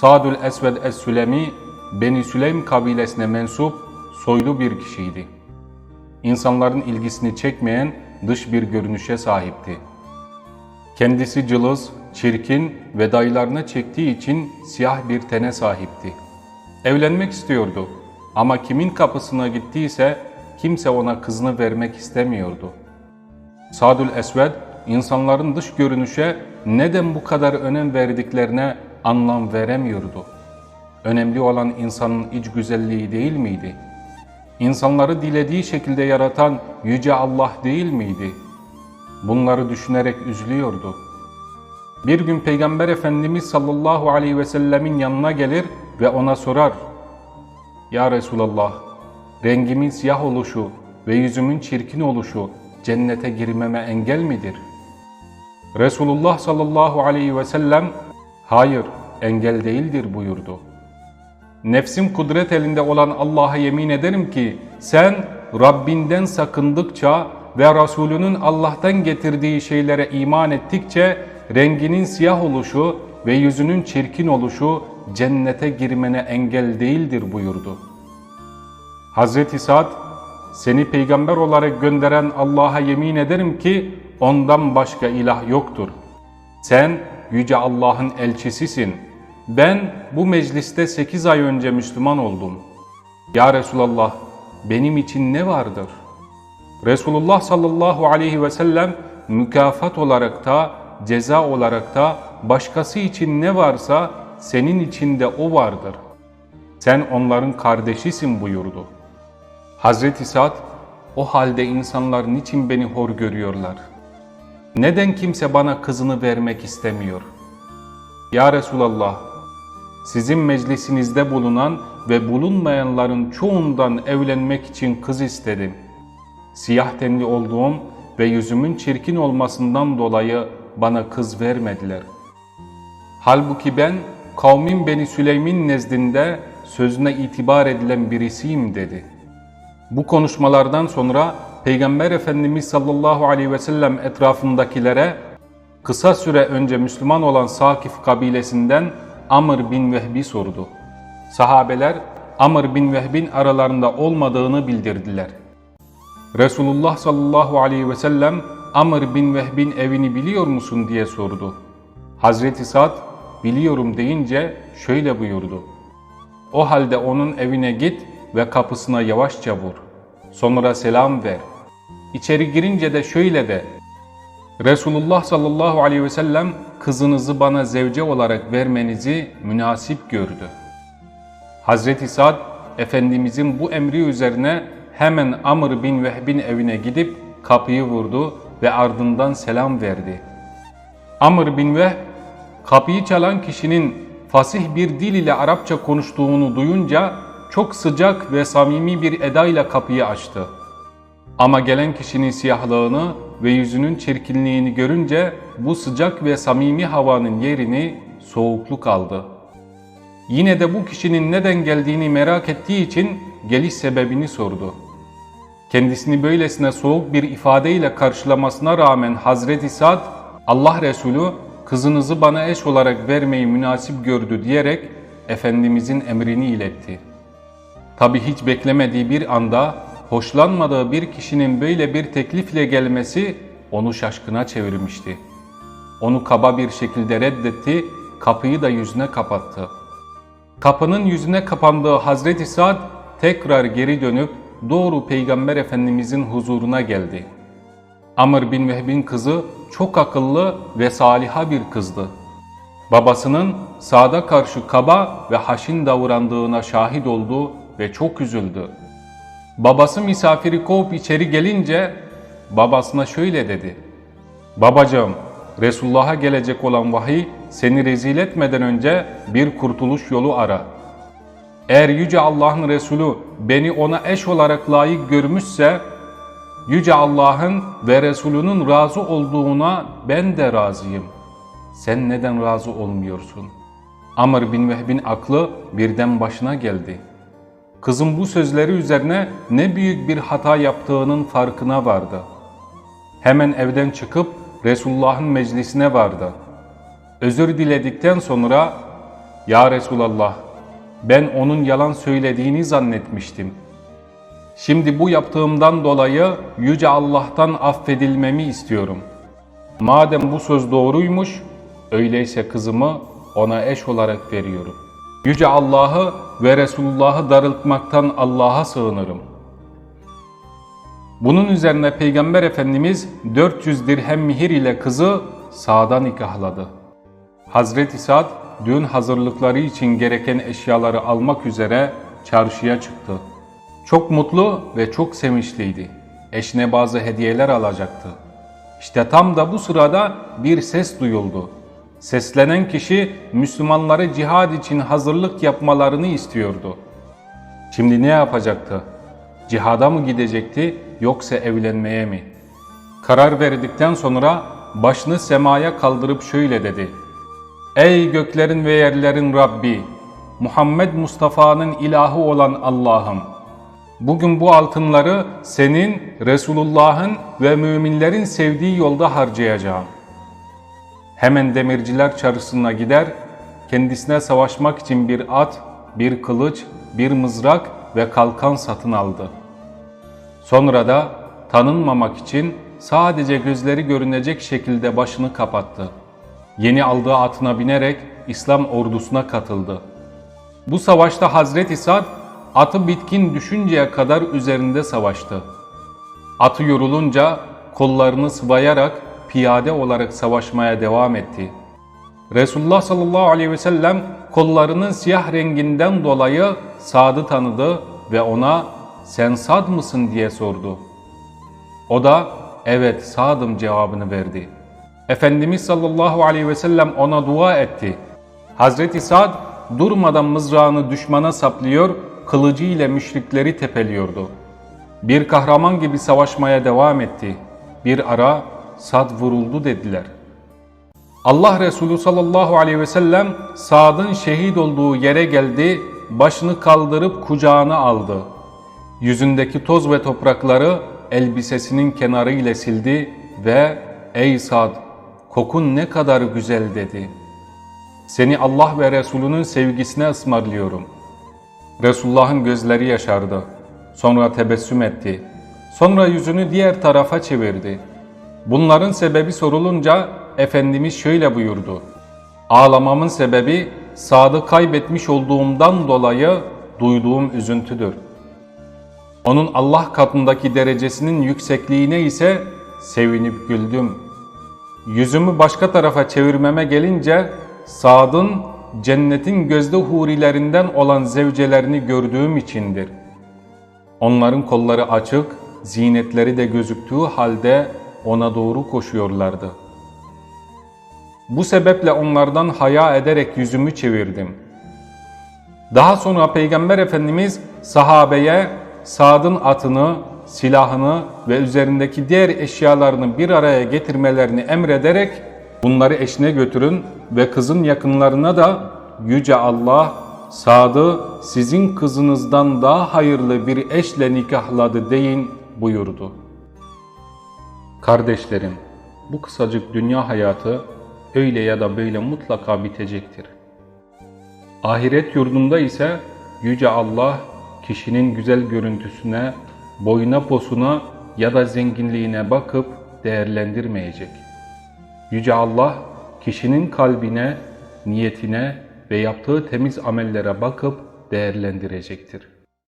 Sadül Esved Es-Sülemi, Beni Süleym kabilesine mensup soylu bir kişiydi. İnsanların ilgisini çekmeyen dış bir görünüşe sahipti. Kendisi cılız, çirkin ve dayılarına çektiği için siyah bir tene sahipti. Evlenmek istiyordu ama kimin kapısına gittiyse kimse ona kızını vermek istemiyordu. Sadül Esved, insanların dış görünüşe neden bu kadar önem verdiklerine anlam veremiyordu. Önemli olan insanın iç güzelliği değil miydi? İnsanları dilediği şekilde yaratan Yüce Allah değil miydi? Bunları düşünerek üzülüyordu. Bir gün Peygamber Efendimiz sallallahu aleyhi ve sellemin yanına gelir ve ona sorar. Ya Resulallah, rengimin siyah oluşu ve yüzümün çirkin oluşu cennete girmeme engel midir? Resulullah sallallahu aleyhi ve sellem, hayır engel değildir buyurdu. Nefsim kudret elinde olan Allah'a yemin ederim ki sen Rabbinden sakındıkça ve Resulünün Allah'tan getirdiği şeylere iman ettikçe renginin siyah oluşu ve yüzünün çirkin oluşu cennete girmene engel değildir buyurdu. Hazreti Sa'd, seni peygamber olarak gönderen Allah'a yemin ederim ki ondan başka ilah yoktur. Sen yüce Allah'ın elçisisin. Ben bu mecliste 8 ay önce Müslüman oldum. Ya Resulallah benim için ne vardır? Resulullah sallallahu aleyhi ve sellem mükafat olarak da ceza olarak da başkası için ne varsa senin için de o vardır. Sen onların kardeşisin buyurdu. Hazreti Sa'd, o halde insanlar niçin beni hor görüyorlar? Neden kimse bana kızını vermek istemiyor? Ya Resulallah, sizin meclisinizde bulunan ve bulunmayanların çoğundan evlenmek için kız istedim. Siyah tenli olduğum ve yüzümün çirkin olmasından dolayı bana kız vermediler. Halbuki ben kavmin Beni Süleym'in nezdinde sözüne itibar edilen birisiyim dedi. Bu konuşmalardan sonra Peygamber Efendimiz sallallahu aleyhi ve sellem etrafındakilere kısa süre önce Müslüman olan Sakif kabilesinden Amr bin Vehbi sordu. Sahabeler Amr bin Vehbin aralarında olmadığını bildirdiler. Resulullah sallallahu aleyhi ve sellem Amr bin Vehbin evini biliyor musun diye sordu. Hazreti Sa'd biliyorum deyince şöyle buyurdu. O halde onun evine git ve kapısına yavaşça vur. Sonra selam ver. İçeri girince de şöyle de. Resulullah sallallahu aleyhi ve sellem kızınızı bana zevce olarak vermenizi münasip gördü. Hazreti Sa'd Efendimizin bu emri üzerine hemen Amr bin Vehbin evine gidip kapıyı vurdu ve ardından selam verdi. Amr bin Vehb kapıyı çalan kişinin fasih bir dil ile Arapça konuştuğunu duyunca çok sıcak ve samimi bir edayla kapıyı açtı. Ama gelen kişinin siyahlığını ve yüzünün çirkinliğini görünce bu sıcak ve samimi havanın yerini soğukluk aldı. Yine de bu kişinin neden geldiğini merak ettiği için geliş sebebini sordu. Kendisini böylesine soğuk bir ifadeyle karşılamasına rağmen Hazreti Sad, Allah Resulü kızınızı bana eş olarak vermeyi münasip gördü diyerek Efendimizin emrini iletti. Tabi hiç beklemediği bir anda hoşlanmadığı bir kişinin böyle bir teklifle gelmesi onu şaşkına çevirmişti. Onu kaba bir şekilde reddetti, kapıyı da yüzüne kapattı. Kapının yüzüne kapandığı Hazreti Sa'd tekrar geri dönüp doğru Peygamber Efendimizin huzuruna geldi. Amr bin Vehb'in kızı çok akıllı ve saliha bir kızdı. Babasının Sa'da karşı kaba ve haşin davrandığına şahit oldu ve çok üzüldü. Babası misafiri kovup içeri gelince babasına şöyle dedi. Babacığım, Resulullah'a gelecek olan vahiy seni rezil etmeden önce bir kurtuluş yolu ara. Eğer Yüce Allah'ın Resulü beni ona eş olarak layık görmüşse, Yüce Allah'ın ve Resulünün razı olduğuna ben de razıyım. Sen neden razı olmuyorsun? Amr bin Vehb'in aklı birden başına geldi. Kızın bu sözleri üzerine ne büyük bir hata yaptığının farkına vardı. Hemen evden çıkıp Resulullah'ın meclisine vardı. Özür diledikten sonra Ya Resulallah, ben onun yalan söylediğini zannetmiştim. Şimdi bu yaptığımdan dolayı Yüce Allah'tan affedilmemi istiyorum. Madem bu söz doğruymuş, öyleyse kızımı ona eş olarak veriyorum. Yüce Allah'ı ve Resulullah'ı darıltmaktan Allah'a sığınırım. Bunun üzerine Peygamber Efendimiz 400 dirhem mihir ile kızı Sa'dan nikahladı. Hazreti Sa'd düğün hazırlıkları için gereken eşyaları almak üzere çarşıya çıktı. Çok mutlu ve çok sevinçliydi. Eşine bazı hediyeler alacaktı. İşte tam da bu sırada bir ses duyuldu. Seslenen kişi Müslümanları cihad için hazırlık yapmalarını istiyordu. Şimdi ne yapacaktı? Cihada mı gidecekti yoksa evlenmeye mi? Karar verdikten sonra başını semaya kaldırıp şöyle dedi. Ey göklerin ve yerlerin Rabbi! Muhammed Mustafa'nın ilahı olan Allah'ım! Bugün bu altınları senin, Resulullah'ın ve müminlerin sevdiği yolda harcayacağım. Hemen demirciler çarşısına gider, kendisine savaşmak için bir at, bir kılıç, bir mızrak ve kalkan satın aldı. Sonra da tanınmamak için sadece gözleri görünecek şekilde başını kapattı. Yeni aldığı atına binerek İslam ordusuna katıldı. Bu savaşta Hazreti Sad atı bitkin düşünceye kadar üzerinde savaştı. Atı yorulunca kollarını sıvayarak piyade olarak savaşmaya devam etti. Resulullah sallallahu aleyhi ve sellem kollarının siyah renginden dolayı Sad'ı tanıdı ve ona sen Sad mısın diye sordu. O da evet Sad'ım cevabını verdi. Efendimiz sallallahu aleyhi ve sellem ona dua etti. Hazreti Sad durmadan mızrağını düşmana saplıyor, kılıcı ile müşrikleri tepeliyordu. Bir kahraman gibi savaşmaya devam etti. Bir ara Sad vuruldu dediler. Allah Resulü sallallahu aleyhi ve sellem Sad'ın şehit olduğu yere geldi, başını kaldırıp kucağına aldı. Yüzündeki toz ve toprakları elbisesinin kenarı ile sildi ve ''Ey Sad, kokun ne kadar güzel'' dedi. ''Seni Allah ve Resulünün sevgisine ısmarlıyorum.'' Resulullah'ın gözleri yaşardı. Sonra tebessüm etti. Sonra yüzünü diğer tarafa çevirdi. Bunların sebebi sorulunca Efendimiz şöyle buyurdu. Ağlamamın sebebi Sad'ı kaybetmiş olduğumdan dolayı duyduğum üzüntüdür. Onun Allah katındaki derecesinin yüksekliğine ise sevinip güldüm. Yüzümü başka tarafa çevirmeme gelince Sad'ın cennetin gözde hurilerinden olan zevcelerini gördüğüm içindir. Onların kolları açık, zinetleri de gözüktüğü halde ona doğru koşuyorlardı. Bu sebeple onlardan haya ederek yüzümü çevirdim. Daha sonra Peygamber Efendimiz sahabeye Sad'ın atını, silahını ve üzerindeki diğer eşyalarını bir araya getirmelerini emrederek bunları eşine götürün ve kızın yakınlarına da Yüce Allah Sad'ı sizin kızınızdan daha hayırlı bir eşle nikahladı deyin buyurdu. Kardeşlerim, bu kısacık dünya hayatı öyle ya da böyle mutlaka bitecektir. Ahiret yurdunda ise Yüce Allah kişinin güzel görüntüsüne, boyuna posuna ya da zenginliğine bakıp değerlendirmeyecek. Yüce Allah kişinin kalbine, niyetine ve yaptığı temiz amellere bakıp değerlendirecektir.